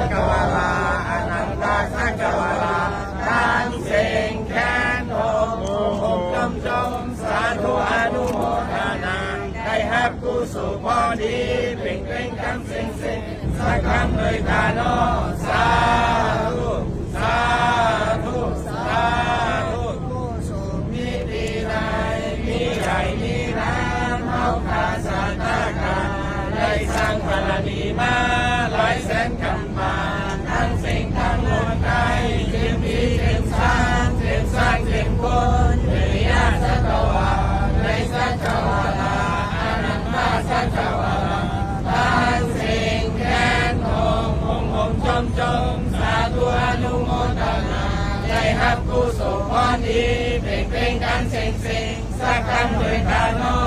กกวาลาอนันตสักกวาลาทานเสงแคนโอมโอมจมจมสาธุอนุโมทนาได้ฮับกุสุพอดีเป่งเป่งคำเสงเสงสักคำเลยทาโนสาธุสาธุสาธุมีดีไรมีใหญ่มีน้ำเอาคาสาตากาได้สร้างบารมีมา มสาธุอนุโมทนาได้รับกุศลพรดีเพ่งเพ่งกันเสงเสงสักครั้งโดยกานอ